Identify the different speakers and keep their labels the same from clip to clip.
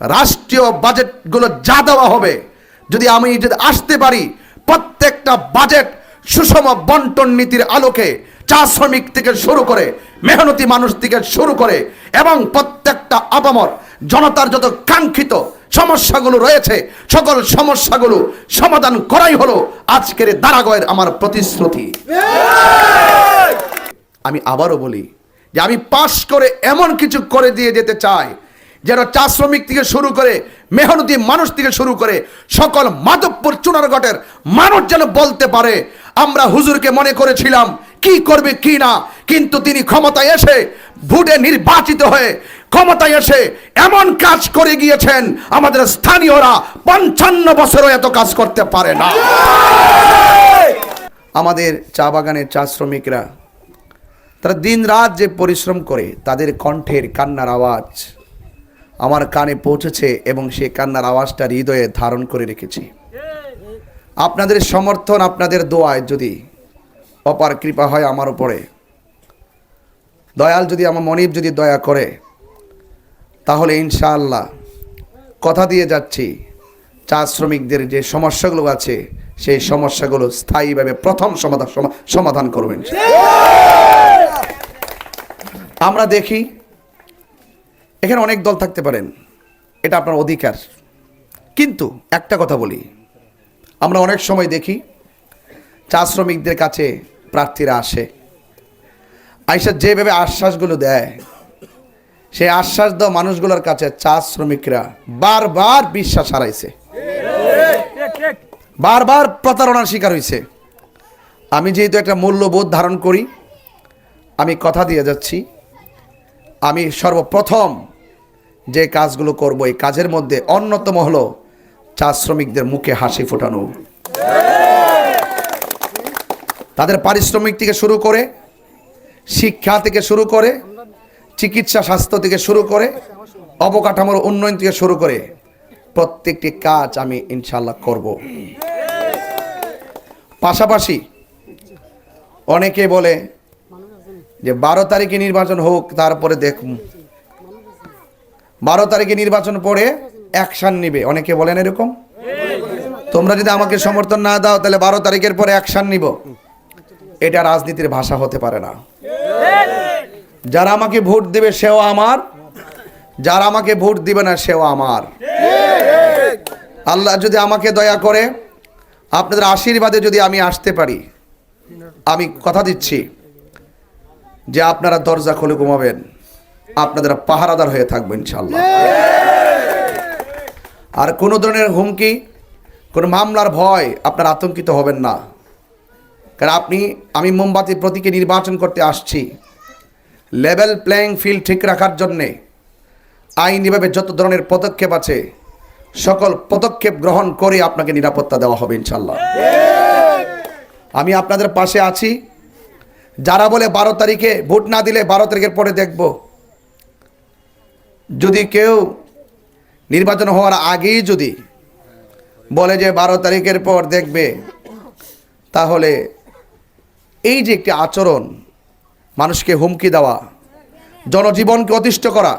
Speaker 1: রাষ্ট্রীয় বাজেটগুলো যা দেওয়া হবে যদি আমি যদি আসতে পারি প্রত্যেকটা বাজেট সুষম বন্টন নীতির আলোকে চা শ্রমিক থেকে শুরু করে মেহনতি মানুষ থেকে শুরু করে এবং প্রত্যেকটা আপামর জনতার যত কাঙ্ক্ষিত সমস্যাগুলো রয়েছে সকল সমস্যাগুলো সমাধান করাই হলো আজকের দারাগয়ের আমার প্রতিশ্রুতি। আমি আবারও বলি যে আমি পাশ করে এমন কিছু করে দিয়ে যেতে চাই যেন চা শ্রমিক থেকে শুরু করে মেহনতি মানুষ থেকে শুরু করে সকল মাধবপুর চুনারগটের মানুষ যেন বলতে পারে, আমরা হুজুরকে মনে করেছিলাম, কি করবে কি না, কিন্তু তিনি ক্ষমতায় এসে ভোটে নির্বাচিত হয়ে ক্ষমতায় এসে এমন কাজ করে গিয়েছেন, আমাদের স্থানীয়রা পঞ্চান্ন বছরও এত কাজ করতে পারে না। আমাদের চা বাগানের চা শ্রমিকরা, তারা দিন রাত যে পরিশ্রম করে, তাদের কণ্ঠের কান্নার আওয়াজ আমার কানে পৌঁছেছে এবং সেই কান্নার আওয়াজটা হৃদয়ে ধারণ করে রেখেছি। আপনাদের সমর্থন, আপনাদের দোয়ায় যদি অপার কৃপা হয় আমার উপরে। দয়াল যদি আমার মনিব যদি দয়া করে, তাহলে ইনশাআল্লাহ কথা দিয়ে যাচ্ছি। চা শ্রমিকদের যে সমস্যাগুলো আছে, সেই সমস্যাগুলো স্থায়ীভাবে প্রথম সমাধান সমা- সমাধান করবেন আমরা দেখি এখানে অনেক দল থাকতে পারেন। এটা আপনার অধিকার। কিন্তু একটা কথা বলি, আমরা অনেক সময় দেখি, চা শ্রমিকদের কাছে প্রার্থীরা আসে। আইসা যেভাবে আশ্বাসগুলো দেয়, সেই আশ্বাস দেওয়া মানুষগুলোর কাছে চা শ্রমিকরা বারবার বিশ্বাস হারাইছে। বারবার প্রতারণার শিকার হয়েছে আমি যেহেতু একটা মূল্যবোধ ধারণ করি, আমি কথা দিয়ে যাচ্ছি। আমি সর্বপ্রথম যে কাজগুলো করব, এই কাজের মধ্যে অন্যতম হলো চা শ্রমিকদের মুখে হাসি ফোটানো। তাদের পারিশ্রমিক থেকে শুরু করে, শিক্ষা থেকে শুরু করে, চিকিৎসা, স্বাস্থ্য থেকে শুরু করে, অবকাঠামোর উন্নয়ন থেকে শুরু করে প্রত্যেকটি কাজ আমি ইনশাল্লাহ করব। পাশাপাশি অনেকে বলে যে বারো তারিখে নির্বাচন হোক, তারপরে দেখ বারো তারিখে নির্বাচন পরে অ্যাকশন নিবে। অনেকে বলেন এরকম? তোমরা যদি আমাকে সমর্থন না দাও, তাহলে বারো তারিখের পরে অ্যাকশন নিব। এটা রাজনীতির ভাষা হতে পারে না। যারা আমাকে ভোট দেবে, সেও আমার। যারা আমাকে ভোট দিবে না, সেও আমার। আল্লাহ যদি আমাকে দয়া করে, আপনাদের আশীর্বাদে যদি আমি আসতে পারি, আমি কথা দিচ্ছি যে আপনারা দরজা খুলে ঘুমাবেন। আপনাদের পাহারাদার হয়ে থাকবেন ইনশাল্লাহ আর কোনো ধরনের হুমকি কোনো মামলার ভয় আপনার আতঙ্কিত হবেন না। কারণ আপনি আমি মোমবাতি প্রতীকে নির্বাচন করতে আসছি। লেভেল প্লেয়িং ফিল্ড ঠিক রাখার জন্যে আইনিভাবে যত ধরনের পদক্ষেপ আছে সকল পদক্ষেপ গ্রহণ করে আপনাকে নিরাপত্তা দেওয়া হবে ইনশাল্লাহ আমি আপনাদের পাশে আছি। যারা বলে বারো তারিখে ভোট না দিলে বারো তারিখের পরে দেখব। যদি কেউ নির্বাচন হওয়ার আগেই যদি বলে যে বারো তারিখের পর দেখবে, তাহলে এই যে একটি আচরণ, মানুষকে হুমকি দেওয়া, জনজীবনকে অতিষ্ঠ করা,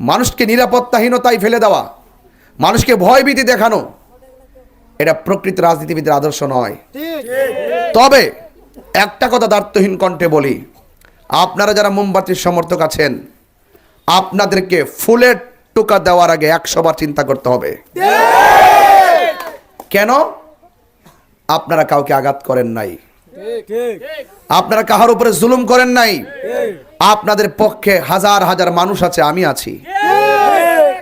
Speaker 1: মানুষকে নিরাপত্তাহীনতায় ফেলে দেওয়া, মানুষকে ভয়ভীতি দেখানো, এটা প্রকৃত রাজনীতিবিদের আদর্শ নয়। তবে একটা কথা দার্থহীন কণ্ঠে বলি, আপনারা যারা মোমবাতির সমর্থক আছেন আপনাদেরকে ফুলের টোকা দেওয়ার আগে একশো বার চিন্তা করতে হবে। কেন? আপনারা কাউকে আঘাত করেন নাই। আপনারা কাহার উপরে জুলুম করেন নাই। আপনাদের পক্ষে হাজার হাজার মানুষ আছে, আমি আছি।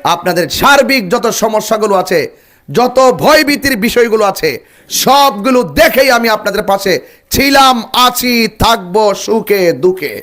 Speaker 1: আপনাদের সার্বিক যত সমস্যাগুলো আছে, যত ভয়ভীতির বিষয়গুলো আছে, সবগুলো দেখেই আমি আপনাদের পাশে ছিলাম, আছি, থাকব, সুখে, দুঃখে।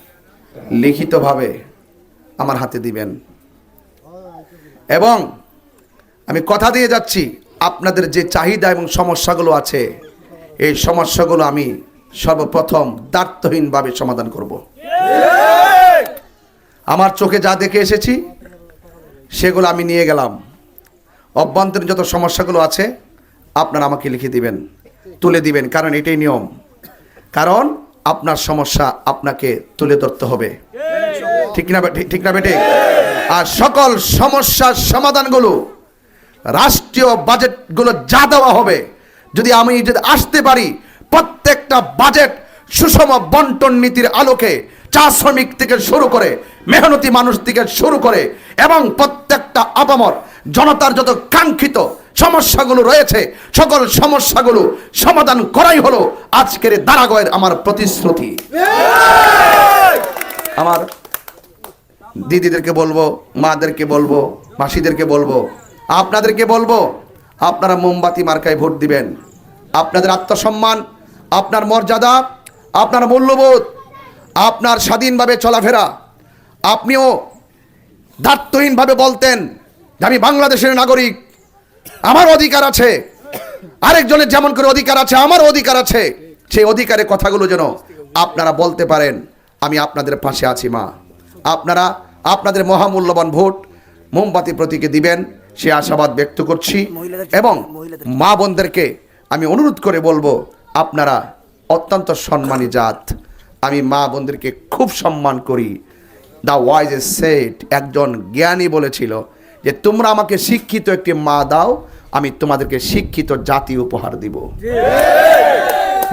Speaker 1: লিখিতভাবে আমার হাতে দিবেন। এবং আমি কথা দিয়ে যাচ্ছি, আপনাদের যে চাহিদা এবং সমস্যাগুলো আছে, এই সমস্যাগুলো আমি সর্বপ্রথম দার্থহীনভাবে সমাধান করব। আমার চোখে যা দেখে এসেছি, সেগুলো আমি নিয়ে গেলাম। অভ্যন্তরীণ যত সমস্যাগুলো আছে, আপনারা আমাকে লিখে দিবেন, তুলে দিবেন, কারণ এটাই নিয়ম। কারণ আপনার সমস্যা আপনাকে তুলে ধরতে হবে। ঠিক না ঠিক না বেটে আর সকল সমস্যার সমাধানগুলো রাষ্ট্রীয় বাজেটগুলো যা দেওয়া হবে, যদি আমি যদি আসতে পারি, প্রত্যেকটা বাজেট সুষম বন্টন নীতির আলোকে চা শ্রমিক থেকে শুরু করে, মেহনতি মানুষ থেকে শুরু করে, এবং প্রত্যেকটা আপামর জনতার যত কাঙ্ক্ষিত সমস্যাগুলো রয়েছে, সকল সমস্যাগুলো সমাধান করাই হলো আজকের দারাগয়ের আমার প্রতিশ্রুতি। আমার দিদিদেরকে বলব, মাদেরকে বলব, মাসিদেরকে বলব, আপনাদেরকে বলব, আপনারা মোমবাতি মার্কায় ভোট দিবেন। আপনাদের আত্মসম্মান, আপনার মর্যাদা, আপনার মূল্যবোধ আপনার স্বাধীনভাবে চলাফেরা। আপনিও দায়িত্বহীনভাবে বলতেন যে আমি বাংলাদেশের নাগরিক, আমার অধিকার আছে। আরেকজনের যেমন করে অধিকার আছে, আমার অধিকার আছে। সেই অধিকারের কথাগুলো যেন আপনারা বলতে পারেন, আমি আপনাদের পাশে আছি, মা। আপনারা আপনাদের মহামূল্যবান ভোট মোমবাতি প্রতীকে দিবেন, সে আশাবাদ ব্যক্ত করছি। এবং মা বোনদেরকে আমি অনুরোধ করে বলব, আপনারা অত্যন্ত সম্মানী জাত। আমি মা বোনদেরকে খুব সম্মান করি। দা ওয়াইজ এ সেট একজন জ্ঞানী বলেছিল যে তোমরা আমাকে শিক্ষিত একটি মা দাও আমি তোমাদেরকে শিক্ষিত জাতি উপহার দিব।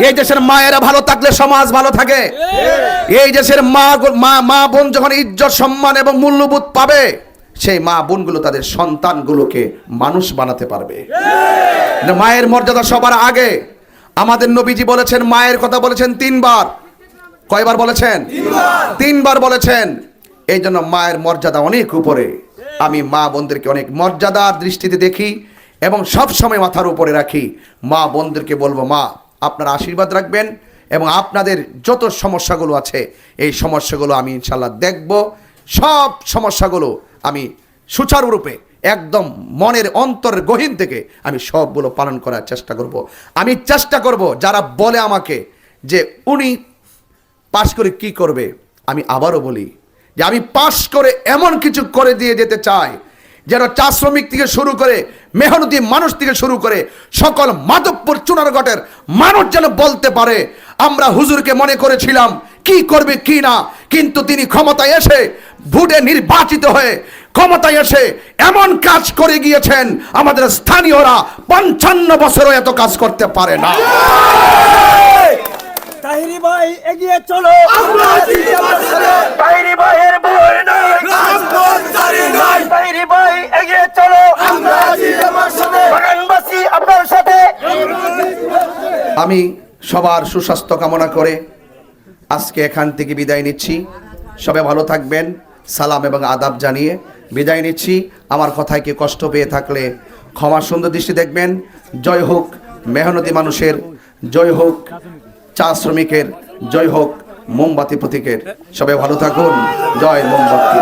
Speaker 1: এই দেশের মায়েরা ভালো থাকলে সমাজ ভালো থাকে। এই দেশের মা মা মা বোন যখন ইজ্জত সম্মান এবং মূল্যবোধ পাবে সেই মা বোনগুলো তাদের সন্তানগুলোকে মানুষ বানাতে পারবে। মায়ের মর্যাদা সবার আগে। আমাদের নবীজি বলেছেন মায়ের কথা বলেছেন তিনবার। কয়বার বলেছেন? তিনবার। বলেছেন। এই জন্য মায়ের মর্যাদা অনেক উপরে। আমি মা বোনদেরকে অনেক মর্যাদার দৃষ্টিতে দেখি এবং সব সময় মাথার উপরে রাখি। মা বোনদেরকে বলব মা আপনারা আশীর্বাদ রাখবেন এবং আপনাদের যত সমস্যাগুলো আছে এই সমস্যাগুলো আমি ইনশাল্লাহ দেখব। সব সমস্যাগুলো আমি সুচারুরূপে একদম মনের অন্তরের গহীন থেকে আমি সবগুলো পালন করার চেষ্টা করব। আমি চেষ্টা করব যারা বলে আমাকে যে উনি পাশ করে কি করবে? আমি আবারও বলি যে আমি পাশ করে এমন কিছু করে দিয়ে যেতে চাই, যেন চা শ্রমিক থেকে শুরু করে, মেহনতি মানুষ থেকে শুরু করে, সকল মাধবপুর চুনারগটের মানুষ যেন বলতে পারে, আমরা হুজুরকে মনে করেছিলাম কি করবে কি না, কিন্তু তিনি ক্ষমতায় এসে ভোটে নির্বাচিত হয়ে ক্ষমতায় এসে এমন কাজ করে গিয়েছেন, আমাদের স্থানীয়রা পঞ্চান্ন বছরও এত কাজ করতে পারে না।
Speaker 2: তাহিরি ভাই এগিয়ে চলো। তাহিরি ভাইয়ের ভুল নাই।
Speaker 3: রাজপথ জারি নাই।
Speaker 2: তাহিরি ভাই এগিয়ে চলো। বাগানবাসী আপনার সাথে।
Speaker 1: আমি সবার সুস্বাস্থ্য কামনা করে আজকে এখান থেকে বিদায় নিচ্ছি। সবাই ভালো থাকবেন সালাম এবং আদাব জানিয়ে বিদায় নিচ্ছি। আমার কথায় কি কষ্ট পেয়ে থাকলে ক্ষমা সুন্দর দৃষ্টি দেখবেন। জয় হোক মেহনতি মানুষের জয় হোক। চা শ্রমিকের জয় হোক মোমবাতি প্রতীকের। সবাই ভালো থাকুন। জয় মোমবাতি।